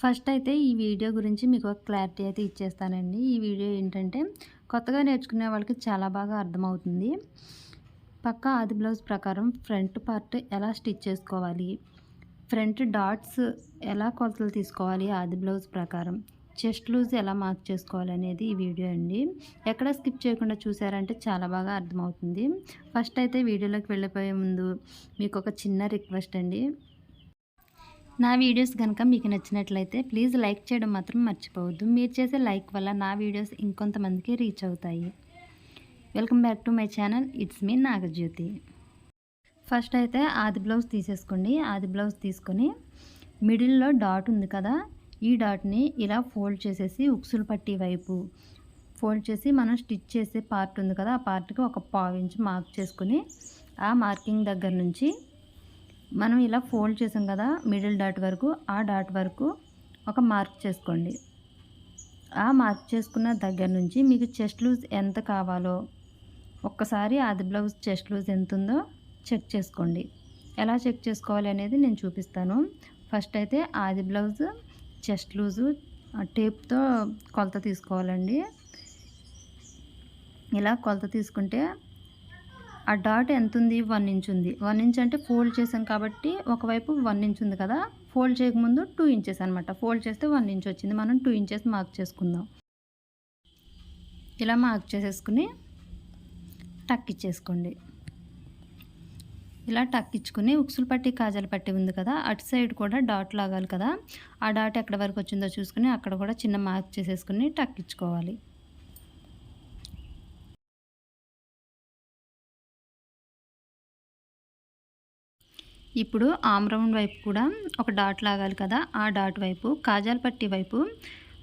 First అయితే ఈ video గురించి మీకు ఒక క్లారిటీ అయితే ఇచ్చేస్తానండి. ఈ వీడియో ఏంటంటే కొత్తగా నేర్చుకునే వాళ్ళకి చాలా బాగా అర్థమవుతుంది. పక్క ఆది బ్లౌజ్ ప్రకారం ఫ్రంట్ పార్ట్ ఎలా స్టిచ్ చేసుకోవాలి? ఫ్రంట్ డాట్స్ ఎలా కొలతలు తీసుకోవాలి ఆది బ్లౌజ్ ప్రకారం? చెస్ట్ లూజ్ ఎలా మార్క్ చేసుకోవాలి అనేది ఈ వీడియో అండి. ఎక్కడ స్కిప్ చేయకుండా చూసారంటే చాలా బాగా అర్థమవుతుంది. ఫస్ట్ అయితే వీడియోలోకి వెళ్ళిపోయే ముందు మీకు ఒక చిన్న రిక్వెస్ట్ అండి. నా వీడియోస్ కనుక మీకు నచ్చినట్లయితే ప్లీజ్ లైక్ చేయడం మాత్రం మర్చిపోవద్దు. మీరు చేసే లైక్ వల్ల నా వీడియోస్ ఇంకొంతమందికి రీచ్ అవుతాయి. Welcome back to my channel. It's me Nagajyothi. First అయితే ఆది బ్లౌజ్ తీసేసుకోండి. ఆది బ్లౌజ్ తీసుకొని మిడిల్లో డాట్ ఉంది కదా ఈ డాట్ని ఇలా ఫోల్డ్ చేసేసి ఉక్సులు పట్టి వైపు ఫోల్డ్ చేసి మనం స్టిచ్ చేసే పార్ట్ ఉంది కదా ఆ పార్ట్కి ఒక పావించి మార్క్ చేసుకుని ఆ మార్కింగ్ దగ్గర నుంచి మనం ఇలా ఫోల్డ్ చేసాం కదా మిడిల్ డాట్ వరకు ఆ డాట్ వరకు ఒక మార్క్ చేసుకోండి. ఆ మార్క్ చేసుకున్న దగ్గర నుంచి మీకు చెస్ట్ లూజ్ ఎంత కావాలో ఒక్కసారి అది బ్లౌజ్ చెస్ట్ లూజ్ ఎంత ఉందో చెక్ చేసుకోండి. ఎలా చెక్ చేసుకోవాలి అనేది నేను చూపిస్తాను. ఫస్ట్ అయితే ఆది బ్లౌజ్ చెస్ట్ లూజు టేప్తో కొలత తీసుకోవాలండి. ఇలా కొలత తీసుకుంటే ఆ డాట్ ఎంత ఉంది వన్ ఇంచ్ ఉంది. వన్ ఇంచ్ అంటే ఫోల్డ్ చేసాం కాబట్టి ఒకవైపు వన్ ఇంచ్ ఉంది కదా? ఫోల్డ్ చేయకముందు టూ ఇంచెస్ అనమాట ఫోల్డ్ చేస్తే వన్ ఇంచ్ వచ్చింది. మనం టూ ఇంచెస్ మార్క్ చేసుకుందాం. ఇలా మార్క్ చేసేసుకుని టక్ ఇచ్చేసుకోండి. ఇలా టక్ ఇచ్చుకుని ఉక్సులు పట్టి కాజాలు పట్టి ఉంది కదా? అటు సైడ్ కూడా డాట్ లాగాలి కదా? ఆ డాట్ ఎక్కడ వరకు వచ్చిందో చూసుకుని అక్కడ కూడా చిన్న మార్క్ చేసేసుకుని టక్ ఇచ్చుకోవాలి. ఇప్పుడు ఆమ్రౌండ్ వైపు కూడా ఒక డాట్ లాగాలి కదా ఆ డాట్ వైపు కాజాల పట్టి వైపు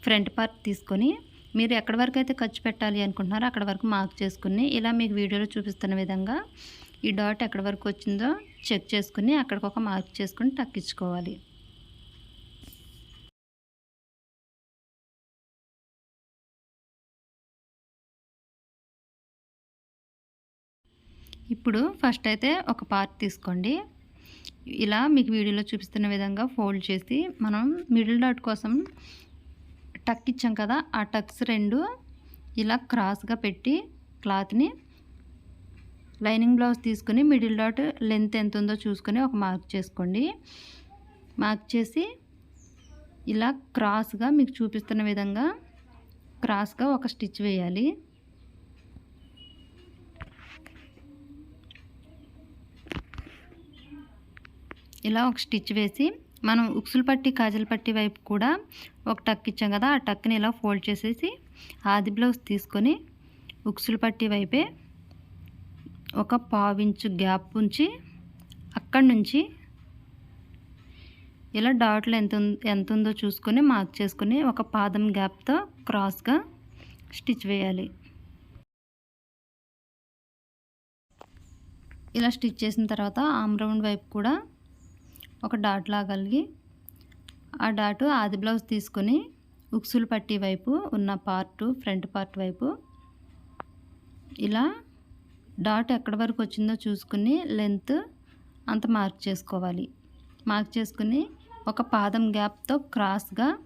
ఫ్రంట్ పార్ట్ తీసుకొని మీరు ఎక్కడి వరకు అయితే ఖర్చు పెట్టాలి అనుకుంటున్నారో అక్కడ వరకు మార్క్ చేసుకుని ఇలా మీకు వీడియోలో చూపిస్తున్న విధంగా ఈ డాట్ ఎక్కడి వరకు వచ్చిందో చెక్ చేసుకుని అక్కడికి ఒక మార్క్ చేసుకుని టక్కించుకోవాలి ఇప్పుడు ఫస్ట్ అయితే ఒక పార్ట్ తీసుకోండి. ఇలా మీకు వీడియోలో చూపిస్తున్న విధంగా ఫోల్డ్ చేసి మనం మిడిల్ డాట్ కోసం టక్ ఇచ్చాం కదా ఆ టక్స్ రెండు ఇలా క్రాస్గా పెట్టి క్లాత్ని లైనింగ్ బ్లౌజ్ తీసుకుని మిడిల్ డాట్ లెంత్ ఎంత ఉందో చూసుకొని ఒక మార్క్ చేసుకోండి. మార్క్ చేసి ఇలా క్రాస్గా మీకు చూపిస్తున్న విధంగా క్రాస్గా ఒక స్టిచ్ వేయాలి. ఇలా ఒక స్టిచ్ వేసి మనం ఉక్సులు పట్టి కాజల పట్టి వైపు కూడా ఒక టక్ ఇచ్చాం కదా ఆ టక్ని ఇలా ఫోల్డ్ చేసేసి ఆది బ్లౌజ్ తీసుకొని ఉక్సులు పట్టి వైపే ఒక పావించు గ్యాప్ ఉంచి అక్కడి నుంచి ఇలా డాట్లు ఎంత ఎంత ఉందో చూసుకొని మార్క్ చేసుకొని ఒక పాదం గ్యాప్తో క్రాస్గా స్టిచ్ వేయాలి. ఇలా స్టిచ్ చేసిన తర్వాత ఆమ్ రౌండ్ వైపు కూడా ఒక డాట్ లాగలిగి ఆ డాటు ఆది బ్లౌజ్ తీసుకొని ఉక్సులు పట్టి వైపు ఉన్న పార్టు ఫ్రంట్ పార్ట్ వైపు ఇలా డాట్ ఎక్కడి వరకు వచ్చిందో చూసుకుని లెంత్ అంత మార్క్ చేసుకోవాలి. మార్క్ చేసుకుని ఒక పాదం గ్యాప్తో క్రాస్గా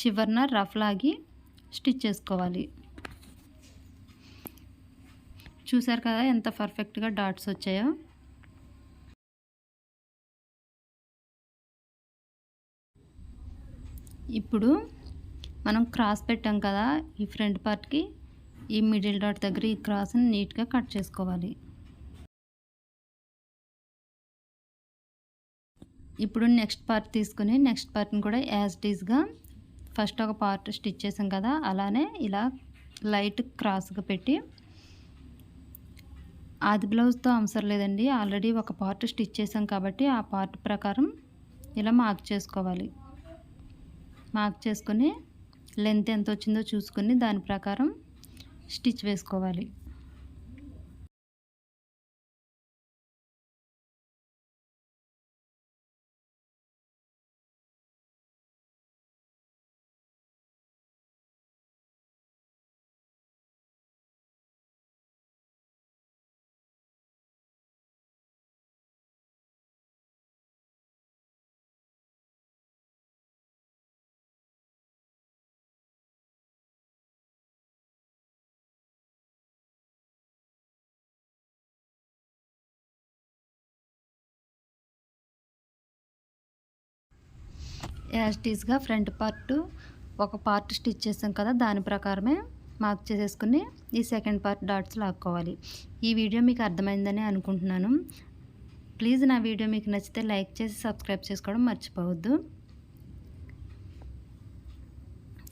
చివరిన రఫ్ లాగి స్టిచ్ చేసుకోవాలి. చూసారు కదా ఎంత పర్ఫెక్ట్గా డాట్స్ వచ్చాయో? ఇప్పుడు మనం క్రాస్ పెట్టాం కదా ఈ ఫ్రంట్ పార్ట్కి ఈ మిడిల్ డాట్ దగ్గర ఈ క్రాస్ని నీట్గా కట్ చేసుకోవాలి. ఇప్పుడు నెక్స్ట్ పార్ట్ తీసుకుని నెక్స్ట్ పార్ట్ని కూడా యాజ్ డీజ్గా ఫస్ట్ ఒక పార్ట్ స్టిచ్ చేసాం కదా అలానే ఇలా లైట్ క్రాస్గా పెట్టి ఆది బ్లౌజ్తో అవసరం లేదండి ఆల్రెడీ ఒక పార్ట్ స్టిచ్ చేసాం కాబట్టి ఆ పార్ట్ ప్రకారం ఇలా మార్క్ చేసుకోవాలి. మార్క్ చేసుకొని లెంత్ ఎంత వచ్చిందో చూసుకొని దాని ప్రకారం స్టిచ్ వేసుకోవాలి. యాజ్టీస్గా ఫ్రంట్ పార్ట్ ఒక పార్ట్ స్టిచ్ చేసాం కదా దాని ప్రకారమే మార్క్ చేసేసుకుని ఈ సెకండ్ పార్ట్ డాట్స్ లాక్కోవాలి. ఈ వీడియో మీకు అర్థమైందని అనుకుంటున్నాను. ప్లీజ్ నా వీడియో మీకు నచ్చితే లైక్ చేసి సబ్స్క్రైబ్ చేసుకోవడం మర్చిపోవద్దు.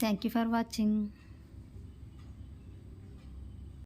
Thank you for watching.